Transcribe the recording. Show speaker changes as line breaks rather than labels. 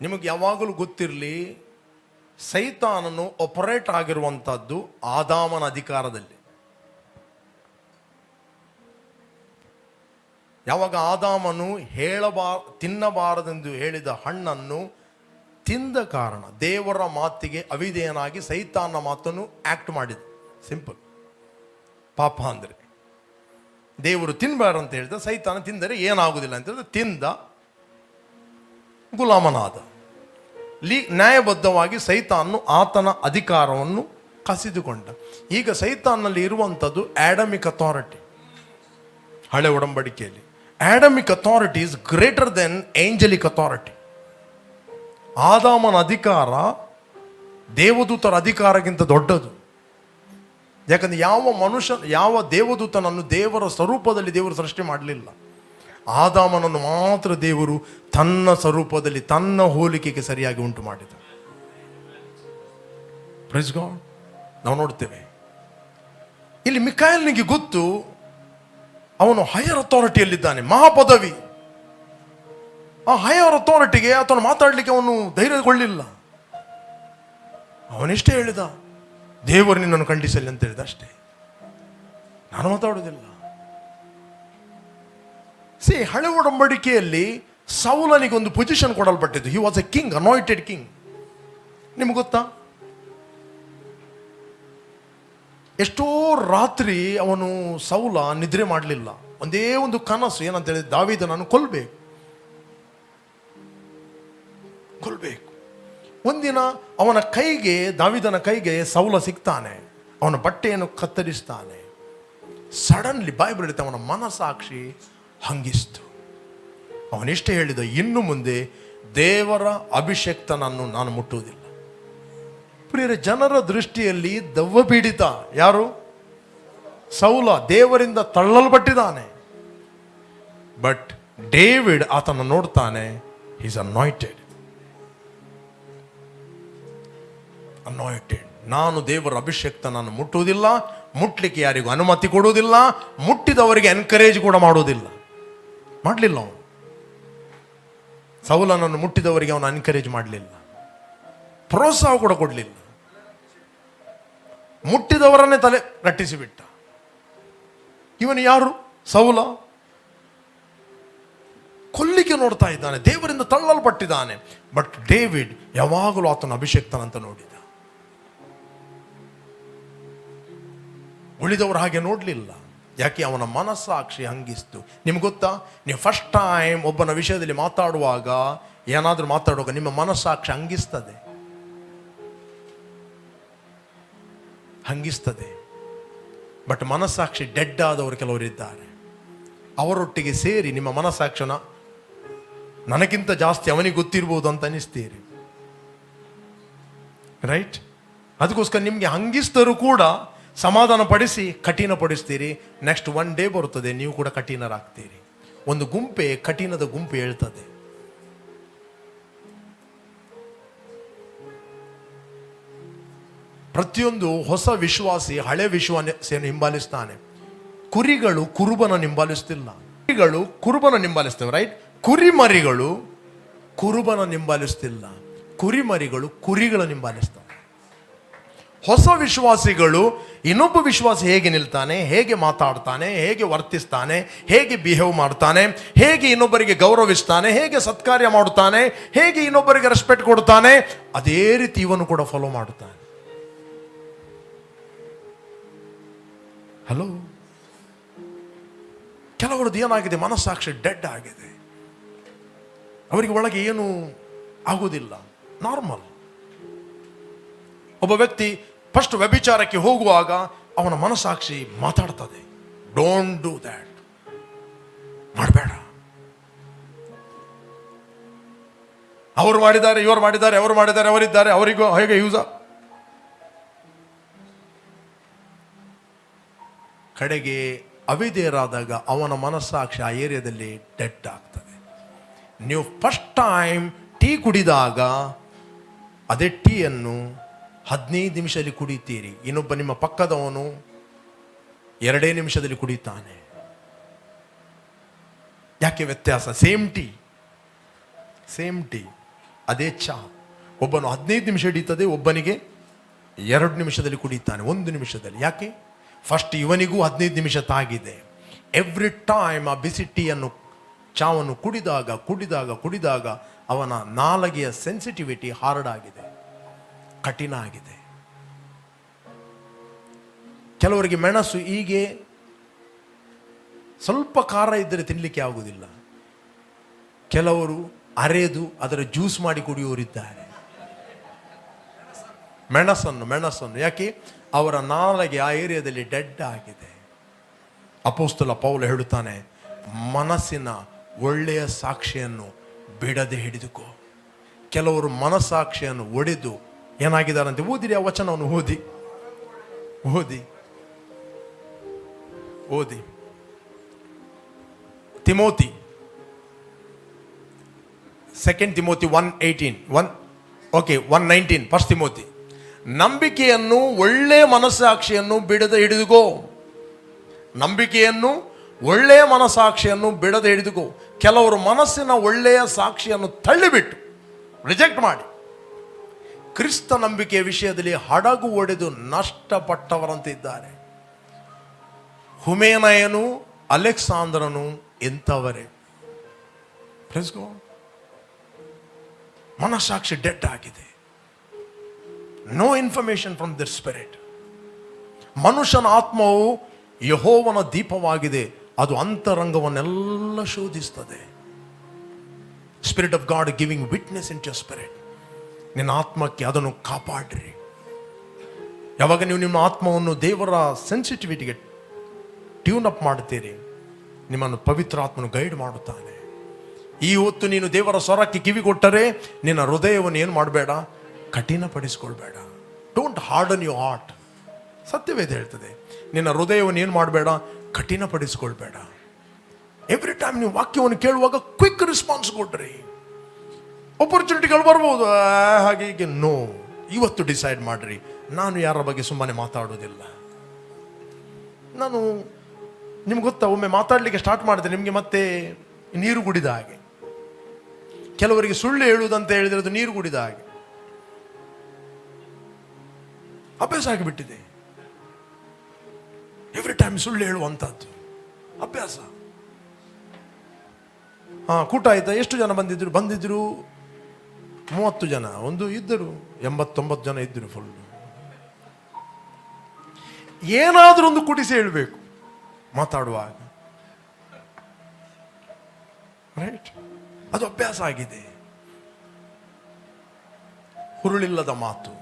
ನಿಮಗೆ ಯಾವಾಗಲೂ ಗೊತ್ತಿರಲಿ, ಸೈತಾನನು ಆಪರೇಟ್ ಆಗಿರುವಂಥದ್ದು ಆದಾಮನ ಅಧಿಕಾರದಲ್ಲಿ. ಯಾವಾಗ ಆದಾಮನು ಹೇಳಬಾ, ತಿನ್ನಬಾರದೆಂದು ಹೇಳಿದ ಹಣ್ಣನ್ನು ತಿಂದ ಕಾರಣ ದೇವರ ಮಾತಿಗೆ ಅವಿಧೇಯನಾಗಿ ಸೈತಾನ ಮಾತನ್ನು ಆಕ್ಟ್ ಮಾಡಿದ. ಸಿಂಪಲ್ ಪಾಪ ಅಂದರೆ. ದೇವರು ತಿನ್ನಬಾರ ಅಂತ ಹೇಳಿದ, ಸೈತಾನ ತಿಂದರೆ ಏನಾಗುವುದಿಲ್ಲ ಅಂತ ಹೇಳಿದ್ರೆ ತಿಂದ. ಗುಲಾಮನಾದ. ಲೀ, ನ್ಯಾಯಬದ್ಧವಾಗಿ ಸೈತಾನು ಆತನ ಅಧಿಕಾರವನ್ನು ಕಸಿದುಕೊಂಡ. ಈಗ ಸೈತಾನ್ನಲ್ಲಿ ಇರುವಂಥದ್ದು ಆ್ಯಡಮಿಕ್ ಅಥಾರಿಟಿ. ಹಳೆ ಒಡಂಬಡಿಕೆಯಲ್ಲಿ. Adamic authority is greater than angelic authority. ಆದಾಮನ ಅಧಿಕಾರ ದೇವದೂತರ ಅಧಿಕಾರಕ್ಕಿಂತ ದೊಡ್ಡದು. ಯಾಕಂದರೆ ಯಾವ ಮನುಷ್ಯ, ಯಾವ ದೇವದೂತನನ್ನು ದೇವರ ಸ್ವರೂಪದಲ್ಲಿ ದೇವರು ಸೃಷ್ಟಿ ಮಾಡಲಿಲ್ಲ. ಆದಾಮನನ್ನು ಮಾತ್ರ ದೇವರು ತನ್ನ ಸ್ವರೂಪದಲ್ಲಿ, ತನ್ನ ಹೋಲಿಕೆಗೆ ಸರಿಯಾಗಿ ಉಂಟು ಮಾಡಿದ ಪ್ರೈಸ್ ಗಾಡ್ ನಾವು ನೋಡ್ತೇವೆ. ಇಲ್ಲಿ ಮಿಕಾಯಲ್ನಿಗೆ ಗೊತ್ತು, ಅವನು ಹೈಯರ್ ಅಥಾರಿಟಿಯಲ್ಲಿದ್ದಾನೆ ಮಹಾಪದವಿ. ಆ ಹೈಯರ್ ಅಥಾರಿಟಿಗೆ ಆತನು ಮಾತಾಡಲಿಕ್ಕೆ ಅವನು ಧೈರ್ಯಗೊಳ್ಳಿಲ್ಲ. ಅವನಿಷ್ಟೇ ಹೇಳಿದ, ದೇವರು ನಿನ್ನನ್ನು ಖಂಡಿಸಲಿ ಅಂತ ಹೇಳಿದ ಅಷ್ಟೇ. ನಾನು ಮಾತಾಡೋದಿಲ್ಲ ಸಿ ಹಳೆ ಒಡಂಬಡಿಕೆಯಲ್ಲಿ ಸೌಲನಿಗೆ ಒಂದು position ಕೊಡಲ್ಪಟ್ಟಿದ್ದು. He was a king anointed king ನಿಮ್ಗೆ ಗೊತ್ತಾ? ಎಷ್ಟೋ ರಾತ್ರಿ ಅವನು ಸೌಲ ನಿದ್ರೆ ಮಾಡಲಿಲ್ಲ. ಒಂದೇ ಒಂದು ಕನಸು, ಏನಂತ ಹೇಳಿದ್ರೆ ದಾವಿದ ನಾನು ಕೊಲ್ಬೇಕು. ಕೊಲ್ಬೇಕು. ಒಂದಿನ ಅವನ ಕೈಗೆ, ದಾವಿದನ ಕೈಗೆ ಸೌಲ ಸಿಗ್ತಾನೆ. ಅವನ ಬಟ್ಟೆಯನ್ನು ಕತ್ತರಿಸ್ತಾನೆ. ಸಡನ್ಲಿ ಬೈಬಲ್ ಬಿಡುತ್ತೆ ಅವನ ಮನಸಾಕ್ಷಿ ಹಂಗಿಸ್ತು. ಅವನಿಷ್ಟೇ ಹೇಳಿದ ಇನ್ನು ಮುಂದೆ ದೇವರ ಅಭಿಷಕ್ತನನ್ನು ನಾನು ಮುಟ್ಟುವುದಿಲ್ಲ. ಪ್ರಿಯರ, ಜನರ ದೃಷ್ಟಿಯಲ್ಲಿ ದವ್ವ ಪೀಡಿತ ಯಾರು? ಸೌಲ ದೇವರಿಂದ ತಳ್ಳಲ್ಪಟ್ಟಿದ್ದಾನೆ. ಬಟ್ ಡೇವಿಡ್ ಆತನ ನೋಡ್ತಾನೆ ಈಸ್ ಅನಾಯ್ಟೆಡ್ ಅನಾಯ್ಟೆಡ್ ನಾನು ದೇವರ ಅಭಿಷೇಕ್ತ ನಾನು ಮುಟ್ಟುವುದಿಲ್ಲ, ಮುಟ್ಲಿಕ್ಕೆ ಯಾರಿಗೂ ಅನುಮತಿ ಕೊಡುವುದಿಲ್ಲ, ಮುಟ್ಟಿದವರಿಗೆ ಎನ್ಕರೇಜ್ ಕೂಡ ಮಾಡುವುದಿಲ್ಲ. ಮಾಡಲಿಲ್ಲ ಅವನು. ಸೌಲನನ್ನು ಮುಟ್ಟಿದವರಿಗೆ ಅವನು ಎನ್ಕರೇಜ್ ಮಾಡಲಿಲ್ಲ. ಪ್ರೋತ್ಸಾಹ ಕೂಡ ಕೊಡಲಿಲ್ಲ. ಮುಟ್ಟಿದವರನ್ನೇ ತಲೆ ರಟ್ಟಿಸಿಬಿಟ್ಟ. ಇವನು ಯಾರು? ಸೌಲ. ಕೊಲ್ಲಿಗೆ ನೋಡ್ತಾ ಇದ್ದಾನೆ, ದೇವರಿಂದ ತಳ್ಳಲ್ಪಟ್ಟಿದ್ದಾನೆ. ಬಟ್ ಡೇವಿಡ್ ಯಾವಾಗಲೂ ಆತನ ಅಭಿಷೇಕ್ತನಂತ ನೋಡಿದ. ಉಳಿದವರು ಹಾಗೆ ನೋಡಲಿಲ್ಲ. ಯಾಕೆ ಅವನ ಮನಸ್ಸಾಕ್ಷಿ ಹಂಗಿಸ್ತು? ನಿಮ್ಗೆ ಗೊತ್ತಾ? ನೀವು ಫಸ್ಟ್ ಟೈಮ್ ಒಬ್ಬನ ವಿಷಯದಲ್ಲಿ ಮಾತಾಡುವಾಗ ಏನಾದರೂ ಮಾತಾಡುವಾಗ ನಿಮ್ಮ ಮನಸ್ಸಾಕ್ಷಿ ಹಂಗಿಸ್ತದೆ. ಹಂಗಿಸ್ತದೆ. ಬಟ್ ಮನಸ್ಸಾಕ್ಷಿ ಡೆಡ್ ಆದವರು ಕೆಲವರು ಇದ್ದಾರೆ. ಅವರೊಟ್ಟಿಗೆ ಸೇರಿ ನಿಮ್ಮ ಮನಸ್ಸಾಕ್ಷನ ನನಗಿಂತ ಜಾಸ್ತಿ ಅವನಿಗೆ ಗೊತ್ತಿರ್ಬೋದು ಅಂತ ಅನಿಸ್ತೀರಿ ರೈಟ್ ಅದಕ್ಕೋಸ್ಕರ ನಿಮಗೆ ಹಂಗಿಸ್ತರೂ ಕೂಡ ಸಮಾಧಾನ ಪಡಿಸಿ ಕಠಿಣ ಪಡಿಸ್ತೀರಿ ನೆಕ್ಸ್ಟ್ ಒನ್ ಡೇ ಬರುತ್ತದೆ, ನೀವು ಕೂಡ ಕಠಿಣರಾಗ್ತೀರಿ. ಒಂದು ಗುಂಪೆ ಕಠಿಣದ ಗುಂಪು ಹೇಳ್ತದೆ. ಪ್ರತಿಯೊಂದು ಹೊಸ ವಿಶ್ವಾಸಿ, ಹಳೆ ವಿಶ್ವಾಸಿಯನ್ನು ಹಿಂಬಾಲಿಸ್ತಾನೆ. ಕುರಿಗಳು ಕುರುಬನ ನಿಂಬಾಲಿಸ್ತಿಲ್ಲ ಕುರಿಗಳು ಕುರುಬನ ಹಿಂಬಾಲಿಸ್ತವೆ ರೈಟ್ ಕುರಿಮರಿಗಳು ಕುರುಬನ ನಿಂಬಾಲಿಸ್ತಿಲ್ಲ ಕುರಿಮರಿಗಳು ಕುರಿಗಳ ಹಿಂಬಾಲಿಸ್ತವೆ. ಹೊಸ ವಿಶ್ವಾಸಿಗಳು, ಇನ್ನೊಬ್ಬ ವಿಶ್ವಾಸಿ ಹೇಗೆ ನಿಲ್ತಾನೆ, ಹೇಗೆ ಮಾತಾಡ್ತಾನೆ, ಹೇಗೆ ವರ್ತಿಸ್ತಾನೆ, ಹೇಗೆ ಬಿಹೇವ್ ಮಾಡ್ತಾನೆ, ಹೇಗೆ ಇನ್ನೊಬ್ಬರಿಗೆ ಗೌರವಿಸ್ತಾನೆ, ಹೇಗೆ ಸತ್ಕಾರ್ಯ ಮಾಡುತ್ತಾನೆ, ಹೇಗೆ ಇನ್ನೊಬ್ಬರಿಗೆ ರೆಸ್ಪೆಕ್ಟ್ ಕೊಡ್ತಾನೆ, ಅದೇ ರೀತಿ ಇವನು ಕೂಡ ಫಾಲೋ ಮಾಡುತ್ತಾನೆ. ಹಲೋ ಕೆಲವರದ್ದು ಏನಾಗಿದೆ, ಮನಸ್ಸಾಕ್ಷಿ ಡೆಡ್ ಆಗಿದೆ. ಅವರಿಗೆ ಒಳಗೆ ಏನು ಆಗುವುದಿಲ್ಲ. ನಾರ್ಮಲ್ ಒಬ್ಬ ವ್ಯಕ್ತಿ ಫಸ್ಟ್ ವ್ಯಭಿಚಾರಕ್ಕೆ ಹೋಗುವಾಗ ಅವನ ಮನಸ್ಸಾಕ್ಷಿ ಮಾತಾಡ್ತದೆ. ಡೋಂಟ್ ಡೂ ದ್ಯಾಟ್ ಮಾಡಬೇಡ. ಅವರು ಮಾಡಿದ್ದಾರೆ, ಇವರು ಮಾಡಿದ್ದಾರೆ, ಅವರು ಮಾಡಿದ್ದಾರೆ, ಅವರಿದ್ದಾರೆ, ಅವರಿಗೂ ಹೇಗೆ ಯೂಸ ಕಡೆಗೆ ಅವಿದೇರಾದಾಗ ಅವನ ಮನಸ್ಸಾಕ್ಷಿ ಆ ಏರಿಯಾದಲ್ಲಿ ಡೆಡ್ ಆಗ್ತದೆ. ನೀವು ಫಸ್ಟ್ ಟೈಮ್ ಟೀ ಕುಡಿದಾಗ ಅದೇ ಟೀಯನ್ನು ಹದಿನೈದು ನಿಮಿಷದಲ್ಲಿ ಕುಡಿತೀರಿ ಇನ್ನೊಬ್ಬ ನಿಮ್ಮ ಪಕ್ಕದವನು ಎರಡೇ ನಿಮಿಷದಲ್ಲಿ ಕುಡಿತಾನೆ ಯಾಕೆ ವ್ಯತ್ಯಾಸ? Same tea. Same tea. ಅದೇ ಚಾ. ಒಬ್ಬನು ಹದಿನೈದು ನಿಮಿಷ ಹಿಡಿತದೆ, ಒಬ್ಬನಿಗೆ ಎರಡು ನಿಮಿಷದಲ್ಲಿ ಕುಡಿತಾನೆ ಒಂದು ನಿಮಿಷದಲ್ಲಿ. ಯಾಕೆ? ಫಸ್ಟ್ ಇವನಿಗೂ ಹದಿನೈದು ನಿಮಿಷ ತಾಗಿದೆ. ಎವ್ರಿ ಟೈಮ್ ಆ ಬಿಸಿ ಟೀಯನ್ನು, ಚಾವನ್ನು ಕುಡಿದಾಗ ಕುಡಿದಾಗ ಕುಡಿದಾಗ ಅವನ ನಾಲಗೆಯ ಸೆನ್ಸಿಟಿವಿಟಿ ಹಾರ್ಡ್ ಆಗಿದೆ. ಕಠಿಣ ಆಗಿದೆ. ಕೆಲವರಿಗೆ ಮೆಣಸು ಹೀಗೆ ಸ್ವಲ್ಪ ಖಾರ ಇದ್ದರೆ ತಿನ್ನಲಿಕ್ಕೆ ಆಗುವುದಿಲ್ಲ. ಕೆಲವರು ಅರೆದು ಅದರ ಜ್ಯೂಸ್ ಮಾಡಿ ಕುಡಿಯೋರಿದ್ದಾರೆ ಮೆಣಸನ್ನು ಮೆಣಸನ್ನು, ಯಾಕೆ? ಅವರ ನಾಲಗೆ ಆ ಏರಿಯಾದಲ್ಲಿ ಡೆಡ್ ಆಗಿದೆ. ಅಪೋಸ್ತಲ ಪೌಲ ಹೇಳುತ್ತಾನೆ, ಮನಸ್ಸಿನ ಒಳ್ಳೆಯ ಸಾಕ್ಷಿಯನ್ನು ಬಿಡದೆ ಹಿಡಿದುಕೋ. ಕೆಲವರು ಮನಸ್ಸಾಕ್ಷಿಯನ್ನು ಒಡೆದು ಏನಾಗಿದ್ದಾರಂತೆ ಓದಿರಿ ಆ ವಚನವನ್ನು, ಓದಿ. ಓದಿ. ಓದಿ. Timothy. Second Timothy one eighteen one okay one nineteen first Timothy ನಂಬಿಕೆಯನ್ನು ಒಳ್ಳೆಯ ಮನಸ್ಸಾಕ್ಷಿಯನ್ನು ಬಿಡದೆ ಹಿಡಿದುಕೋ. ನಂಬಿಕೆಯನ್ನು ಒಳ್ಳೆಯ ಮನಸ್ಸಾಕ್ಷಿಯನ್ನು ಬಿಡದೆ ಹಿಡಿದುಕೋ. ಕೆಲವರು ಮನಸ್ಸಿನ ಒಳ್ಳೆಯ ಸಾಕ್ಷಿಯನ್ನು ತಳ್ಳಿಬಿಟ್ಟು ರಿಜೆಕ್ಟ್ ಮಾಡಿ. ಕ್ರಿಸ್ತ ನಂಬಿಕೆಯ ವಿಷಯದಲ್ಲಿ ಹಡಗು ಒಡೆದು ನಷ್ಟಪಟ್ಟವರಂತಿದ್ದಾರೆ ಹುಮೇನಯನು, ಅಲೆಕ್ಸಾಂದ್ರನು ಎಂಥವರೇ? God. ಮನಸ್ಸಾಕ್ಷಿ ಡೆಡ್ ಆಗಿದೆ. No information from the spirit ಮನುಷ್ಯನ ಆತ್ಮವು ಯಹೋವನ ದೀಪವಾಗಿದೆ. ಅದು ಅಂತರಂಗವನ್ನೆಲ್ಲ ಶೋಧಿಸ್ತದೆ. Spirit of God giving witness in to spirit ನಿನ್ನ ಆತ್ಮಕ್ಕೆ ಅದನ್ನು ಕಾಪಾಡ್ರಿ. ಯಾವಾಗ ನೀವು ನಿಮ್ಮ ಆತ್ಮವನ್ನು ದೇವರ ಸೆನ್ಸಿಟಿವಿಟಿಗೆ ಟ್ಯೂನ್ ಅಪ್ ಮಾಡ್ತೀರಿ ನಿಮ್ಮನ್ನು ಪವಿತ್ರ ಆತ್ಮನು ಗೈಡ್ ಮಾಡುತ್ತಾನೆ. ಈ ಹೊತ್ತು ನೀನು ದೇವರ ಸ್ವರಕ್ಕೆ ಕಿವಿ ಕೊಟ್ಟರೆ ನಿನ್ನ ಹೃದಯವನ್ನು ಏನು ಮಾಡಬೇಡ? ಕಠಿಣಪಡಿಸ್ಕೊಳ್ಬೇಡ. ಡೋಂಟ್ ಹಾರ್ಡನ್ ಯು ಹಾರ್ಟ್ ಸತ್ಯವೇದ ಹೇಳ್ತದೆ, ನಿನ್ನ ಹೃದಯವನ್ನು ಏನು ಮಾಡಬೇಡ? ಕಠಿಣಪಡಿಸ್ಕೊಳ್ಬೇಡ. ಎವ್ರಿ ಟೈಮ್ ನೀವು ವಾಕ್ಯವನ್ನು ಕೇಳುವಾಗ ಕ್ವಿಕ್ ರೆಸ್ಪಾನ್ಸ್ ಕೊಡ್ರಿ. ಆಪರ್ಚುನಿಟಿಗಳು ಬರ್ಬೋದು. ಹಾಗೆ ಹೀಗೆ ನೋ ಇವತ್ತು ಡಿಸೈಡ್ ಮಾಡಿರಿ. ನಾನು ಯಾರ ಬಗ್ಗೆ ಸುಮ್ಮನೆ ಮಾತಾಡೋದಿಲ್ಲ ನಾನು ನಿಮ್ಗೆ ಗೊತ್ತಾ, ಒಮ್ಮೆ ಮಾತಾಡಲಿಕ್ಕೆ ಸ್ಟಾರ್ಟ್ ಮಾಡಿದೆ ನಿಮಗೆ ಮತ್ತೆ ನೀರು ಕುಡಿದ ಹಾಗೆ. ಕೆಲವರಿಗೆ ಸುಳ್ಳು ಹೇಳುವುದಂತ ಹೇಳಿದರೆ ಅದು ನೀರು ಕುಡಿದ ಹಾಗೆ. ಅಭ್ಯಾಸ ಆಗಿಬಿಟ್ಟಿದೆ. ಎವ್ರಿ ಟೈಮ್ ಸುಳ್ಳು ಹೇಳುವಂಥದ್ದು. ಅಭ್ಯಾಸ. ಹಾಂ, ಕೂಟ ಆಯ್ತಾ? ಎಷ್ಟು ಜನ ಬಂದಿದ್ರು? ಬಂದಿದ್ರು ಮೂವತ್ತು ಜನ, ಒಂದು ಇದ್ದರು, ಎಂಬತ್ತೊಂಬತ್ತು ಜನ ಇದ್ದರು ಫುಲ್ ಏನಾದರೂ ಒಂದು ಕುಟಿಸಿ ಹೇಳಬೇಕು, ಮಾತಾಡುವಾಗ. ರೈಟ್ ಅದು ಅಭ್ಯಾಸ ಆಗಿದೆ. ಹುರುಳಿಲ್ಲದ ಮಾತು.